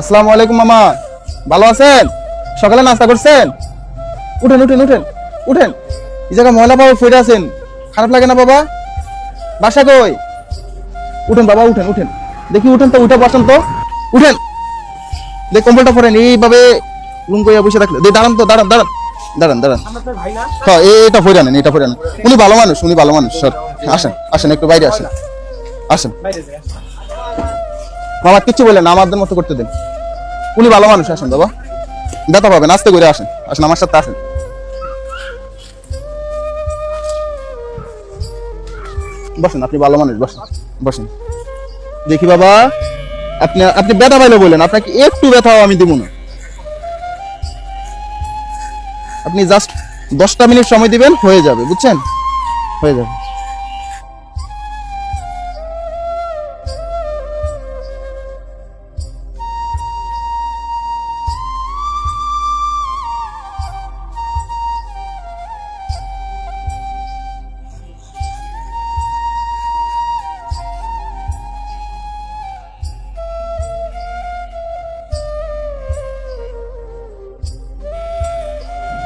আসসালামু আলাইকুম মামা। ভালো আছেন? সকালে নাস্তা করছেন? উঠেন উঠেন উঠেন উঠেন। এই জায়গায় ময়লা বাবা ফিরে আছেন খারাপ লাগে না বাবা? বাসা কই? উঠেন বাবা উঠেন উঠেন। দেখি উঠেন তো উঠে বসেন তো। উঠেন। দেখ কম্বলটা পরেন। এইভাবে লুঙ্গইয়া বসে রাখলে দে দাঁড়ান তো দাঁড়ান দাঁড়ান। দাঁড়ান দাঁড়ান। হ্যাঁ এটা ফিরে এটা ফিরে আনেন উনি ভালো মানুষ উনি ভালো মানুষ স্যার আসেন আসেন একটু বাইরে আসেন। আসেন। মামা কিচ্ছু বলেন না, আমাদের মতো করতে দেন। উনি ভালো মানুষ আসেন বাবা। ব্যথা পাবেন আস্তে করে আসেন। আসেন আমার সাথে আসেন। বসেন আপনি ভালো মানুষ বসেন বসেন। দেখি বাবা আপনি আপনি ব্যথা পাইলে বললেন আপনাকে একটু ব্যথাও আমি দিব না। আপনি জাস্ট দশটা মিনিট সময় দিবেন হয়ে যাবে বুঝছেন? হয়ে যাবে।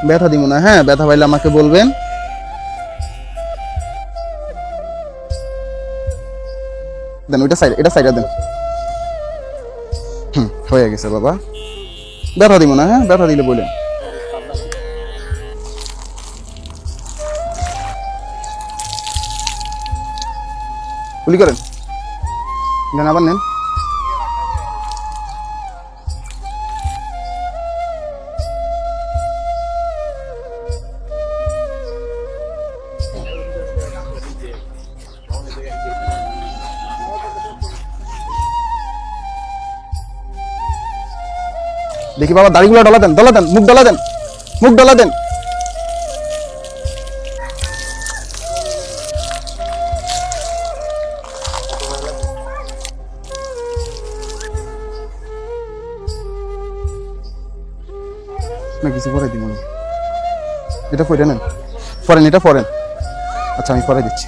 ব্যথা দিব না। হ্যাঁ ব্যথা পাইলে আমাকে বলবেন। দেন, ওইটা সাইড এটা সাইডে দেন। হুম, হয়ে গেছে বাবা। ব্যথা দিব না হ্যাঁ ব্যথা দিলে বলেন। গুলি করেন। দেন, আবার নেন। দেখি বাবা, দাড়িগুলো ডলা দেন ডলা দেন, মুখ ডলা দেন, মুখ ডলা দেন। না, কিছু পরে দিব এটা পরে নেন পরেন এটা পরেন আচ্ছা আমি পরে দিচ্ছি।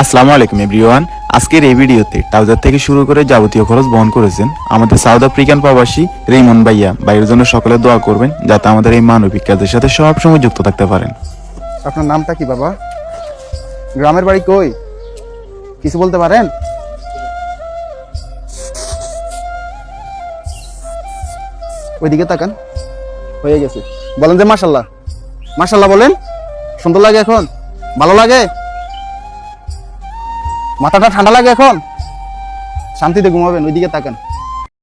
আসসালামু আলাইকুম, এভরিওয়ান। আজকের এই ভিডিওতে ট্রাউজার থেকে শুরু করে যাবতীয় খরচ বহন করেছেন আমাদের সাউথ আফ্রিকান প্রবাসী রেমন ভাইয়া। ভাইয়ের জন্য সকলে দোয়া করবেন যাতে আমাদের এই মানবিক কাজের সাথে সবসময় যুক্ত থাকতে পারেন। আপনার নামটা কি বাবা? গ্রামের বাড়ি কই? কিছু বলতে পারেন? ওইদিকে তাকান। হয়ে গেছে। বলেন যে মাশাল্লাহ। মাশাল্লাহ বলেন। সুন্দর লাগে এখন? ভালো লাগে? মাথাটা ঠান্ডা লাগে এখন? শান্তিতে ঘুমাবেন ওইদিকে তাকান।